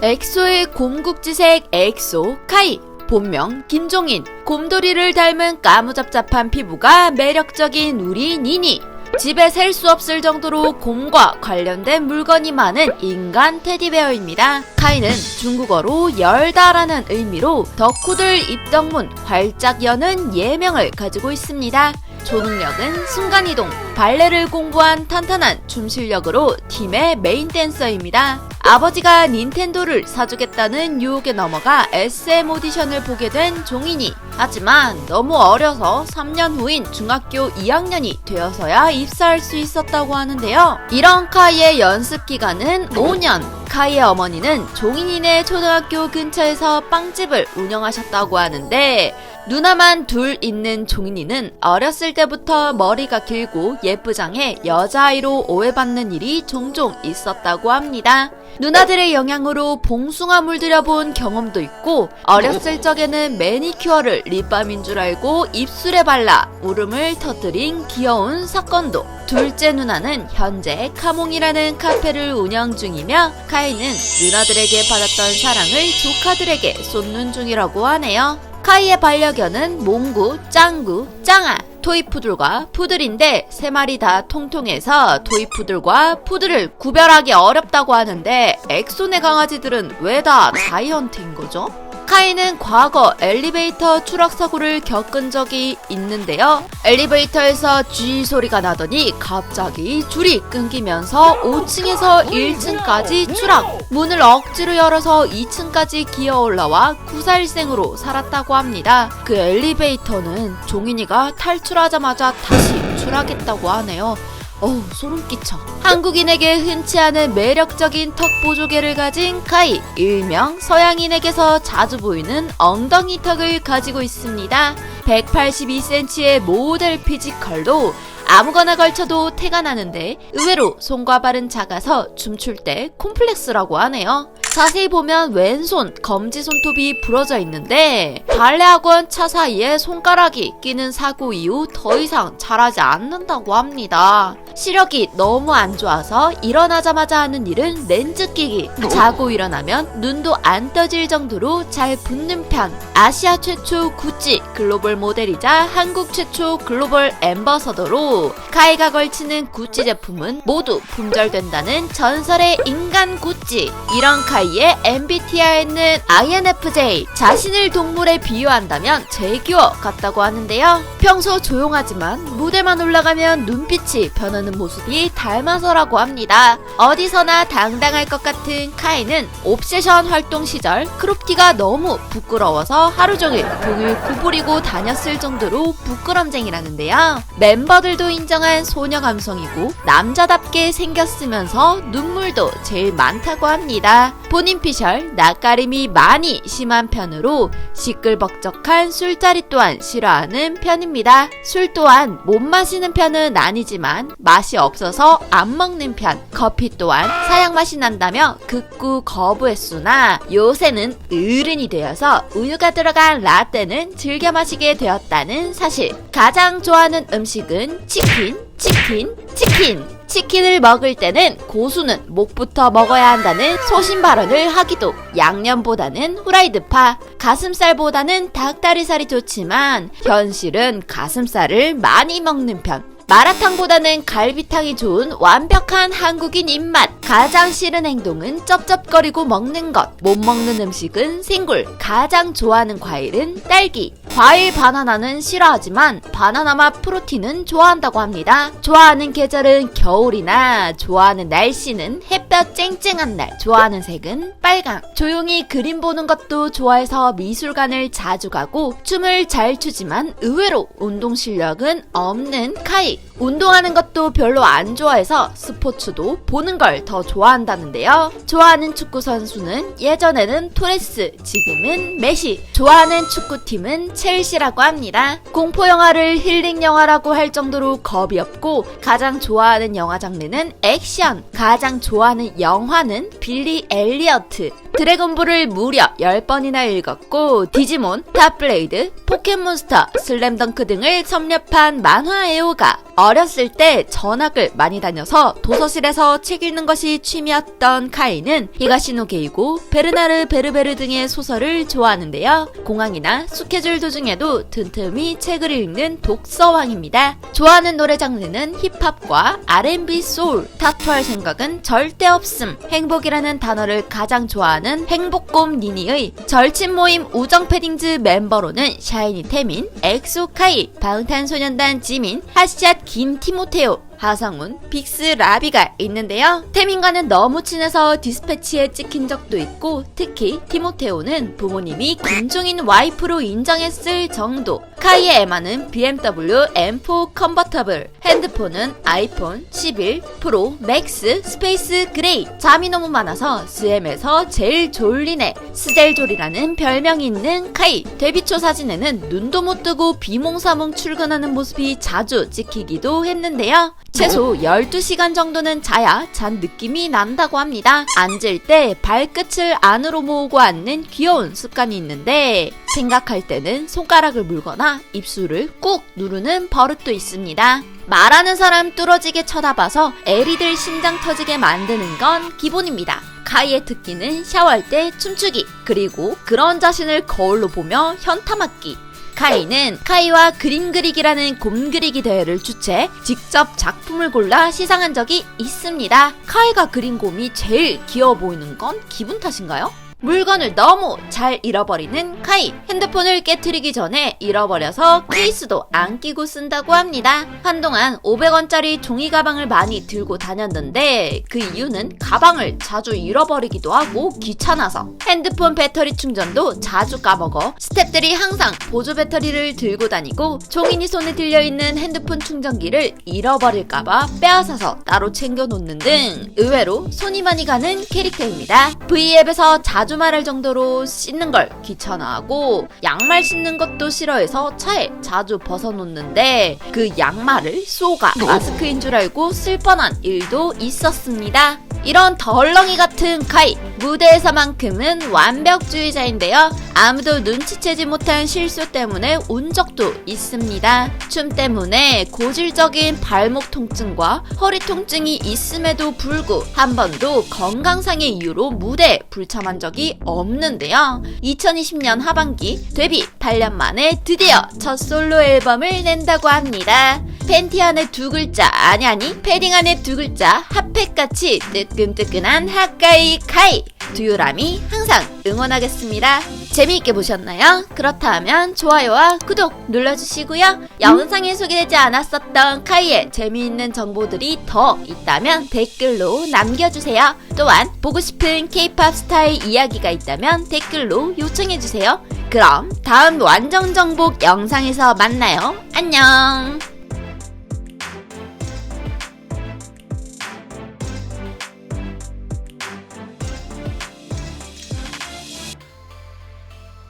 엑소의 곰국지색 엑소 카이 본명 김종인 곰돌이를 닮은 까무잡잡한 피부가 매력적인 우리 니니 집에 셀 수 없을 정도로 곰과 관련된 물건이 많은 인간 테디베어입니다. 카이는 중국어로 열다라는 의미로 덕후들 입덕문 활짝 여는 예명을 가지고 있습니다. 초능력은 순간이동, 발레를 공부한 탄탄한 춤 실력으로 팀의 메인 댄서입니다. 아버지가 닌텐도를 사주겠다는 유혹에 넘어가 SM 오디션을 보게 된 종인이. 하지만 너무 어려서 3년 후인 중학교 2학년이 되어서야 입사할 수 있었다고 하는데요. 이런 카이의 연습 기간은 5년. 카이의 어머니는 종인이네 초등학교 근처에서 빵집을 운영하셨다고 하는데 누나만 둘 있는 종인이는 어렸을 때부터 머리가 길고 예쁘장해 여자아이로 오해받는 일이 종종 있었다고 합니다. 누나들의 영향으로 봉숭아 물들여본 경험도 있고 어렸을 적에는 매니큐어를 립밤인 줄 알고 입술에 발라 울음을 터뜨린 귀여운 사건도 둘째 누나는 현재 카몽이라는 카페를 운영 중이며 카이 는 누나들에게 받았던 사랑을 조카들에게 쏟는 중이라고 하네요. 카이의 반려견은 몽구, 짱구, 짱아, 토이푸들과 푸들인데 세 마리 다 통통해서 토이푸들과 푸들을 구별하기 어렵다고 하는데 엑소네 강아지들은 왜 다 자이언트인 거죠? 카이는 과거 엘리베이터 추락 사고를 겪은 적이 있는데요. 엘리베이터에서 쥐 소리가 나더니 갑자기 줄이 끊기면서 5층에서 1층까지 추락. 문을 억지로 열어서 2층까지 기어 올라와 구사일생으로 살았다고 합니다. 그 엘리베이터는 종인이가 탈출하자마자 다시 추락했다고 하네요. 어우 소름 끼쳐 한국인에게 흔치 않은 매력적인 턱 보조개를 가진 카이 일명 서양인에게서 자주 보이는 엉덩이 턱을 가지고 있습니다 182cm의 모델 피지컬로 아무거나 걸쳐도 태가 나는데 의외로 손과 발은 작아서 춤출 때 콤플렉스라고 하네요. 자세히 보면 왼손 검지 손톱이 부러져 있는데 발레학원 차 사이에 손가락이 끼는 사고 이후 더 이상 자라지 않는다고 합니다. 시력이 너무 안 좋아서 일어나자마자 하는 일은 렌즈 끼기. 자고 일어나면 눈도 안 떠질 정도로 잘 붙는 편. 아시아 최초 구찌 글로벌 모델이자 한국 최초 글로벌 앰버서더로 카이가 걸치는 구찌 제품은 모두 품절된다는 전설의 인간 구찌. 이런 카이의 MBTI는 INFJ. 자신을 동물에 비유한다면 제규어 같다고 하는데요. 평소 조용하지만 무대만 올라가면 눈빛이 변하는 모습이 닮아서라고 합니다. 어디서나 당당할 것 같은 카이는 옵세션 활동 시절 크롭티가 너무 부끄러워서 하루 종일 등을 구부리고 다녔을 정도로 부끄럼쟁이라는데요. 멤버들도 인정한 소녀 감성이고 남자답게 생겼으면서 눈물도 제일 많다고 합니다. 본인 피셜 낯가림이 많이 심한 편으로 시끌벅적한 술자리 또한 싫어하는 편입니다. 술 또한 못 마시는 편은 아니지만 맛이 없어서 안 먹는 편. 커피 또한 사양 맛이 난다며 극구 거부했으나 요새는 어른이 되어서 우유가 들어간 라떼는 즐겨 마시게 되었다는 사실. 가장 좋아하는 음식은 치킨, 치킨, 치킨. 치킨을 먹을 때는 고수는 목부터 먹어야 한다는 소신 발언을 하기도 양념보다는 후라이드파, 가슴살보다는 닭다리살이 좋지만 현실은 가슴살을 많이 먹는 편. 마라탕보다는 갈비탕이 좋은 완벽한 한국인 입맛. 가장 싫은 행동은 쩝쩝거리고 먹는 것. 못 먹는 음식은 생굴. 가장 좋아하는 과일은 딸기. 과일 바나나는 싫어하지만 바나나 맛 프로틴은 좋아한다고 합니다. 좋아하는 계절은 겨울이나 좋아하는 날씨는 햇볕 쨍쨍한 날. 좋아하는 색은 빨강. 조용히 그림 보는 것도 좋아해서 미술관을 자주 가고 춤을 잘 추지만 의외로 운동 실력은 없는 카이. 운동하는 것도 별로 안 좋아해서 스포츠도 보는 걸 더 좋아한다는데요. 좋아하는 축구 선수는 예전에는 토레스, 지금은 메시. 좋아하는 축구팀은 첼시라고 합니다. 공포 영화를 힐링 영화라고 할 정도로 겁이 없고 가장 좋아하는 영화 장르는 액션. 가장 좋아하는 영화는 빌리 엘리어트. 드래곤볼을 무려 10번이나 읽었고 디지몬, 탑블레이드, 포켓몬스터, 슬램덩크 등을 섭렵한 만화 애호가 어렸을 때 전학을 많이 다녀서 도서실에서 책 읽는 것이 취미였던 카이는 히가시노 게이고 베르나르 베르베르 등의 소설을 좋아하는데요. 공항이나 스케줄 도중에도 틈틈이 책을 읽는 독서왕입니다. 좋아하는 노래 장르는 힙합과 R&B 소울. 타투할 생각은 절대 없음. 행복이라는 단어를 가장 좋아하는 행복곰 니니의 절친 모임 우정 패딩즈 멤버로는 샤이니 태민, 엑소 카이, 방탄소년단 지민, 핫샷 김 티모테오, 하성운, 빅스 라비가 있는데요. 태민과는 너무 친해서 디스패치에 찍힌 적도 있고 특히 티모테오는 부모님이 김종인 와이프로 인정했을 정도. 카이의 에마는 BMW M4 컨버터블, 핸드폰은 아이폰 11 프로 맥스 스페이스 그레이. 잠이 너무 많아서 스엠에서 제일 졸리네. 스젤졸이라는 별명이 있는 카이. 데뷔 초 사진에는 눈도 못 뜨고 비몽사몽 출근하는 모습이 자주 찍히기도 했는데요. 최소 12시간 정도는 자야 잔 느낌이 난다고 합니다. 앉을 때 발끝을 안으로 모으고 앉는 귀여운 습관이 있는데 생각할 때는 손가락을 물거나 입술을 꾹 누르는 버릇도 있습니다. 말하는 사람 뚫어지게 쳐다봐서 애리들 심장 터지게 만드는 건 기본입니다. 카이의 특기는 샤워할 때 춤추기, 그리고 그런 자신을 거울로 보며 현타 맞기. 카이는 카이와 그림 그리기라는 곰 그리기 대회를 주최 직접 작품을 골라 시상한 적이 있습니다. 카이가 그린 곰이 제일 귀여워 보이는 건 기분 탓인가요? 물건을 너무 잘 잃어버리는 카이. 핸드폰을 깨트리기 전에 잃어버려서 케이스도 안 끼고 쓴다고 합니다. 한동안 500원짜리 종이 가방을 많이 들고 다녔는데 그 이유는 가방을 자주 잃어버리기도 하고 귀찮아서 핸드폰 배터리 충전도 자주 까먹어 스탭들이 항상 보조 배터리를 들고 다니고 종인이 손에 들려있는 핸드폰 충전기를 잃어버릴까봐 빼앗아서 따로 챙겨 놓는 등 의외로 손이 많이 가는 캐릭터입니다. V앱에서 자주 말할 정도로 씻는 걸 귀찮아하고 양말 신는 것도 싫어해서 차에 자주 벗어놓는데 그 양말을 쏘가 마스크인 줄 알고 쓸 뻔한 일도 있었습니다. 이런 덜렁이 같은 카이 무대에서만큼은 완벽주의자인데요. 아무도 눈치채지 못한 실수 때문에 운 적도 있습니다. 춤 때문에 고질적인 발목 통증과 허리 통증이 있음에도 불구 한 번도 건강상의 이유로 무대에 불참한 적이 없는데요. 2020년 하반기 데뷔 8년 만에 드디어 첫 솔로 앨범을 낸다고 합니다. 팬티 안에 두 글자 아니 아니 패딩 안에 두 글자 핫팩같이 뜨끈뜨끈한 핫가이 카이 두유람이 항상 응원하겠습니다. 재미있게 보셨나요? 그렇다면 좋아요와 구독 눌러주시고요. 영상에 소개되지 않았었던 카이의 재미있는 정보들이 더 있다면 댓글로 남겨주세요. 또한 보고 싶은 케이팝 스타의 이야기가 있다면 댓글로 요청해주세요. 그럼 다음 완전 정복 영상에서 만나요. 안녕!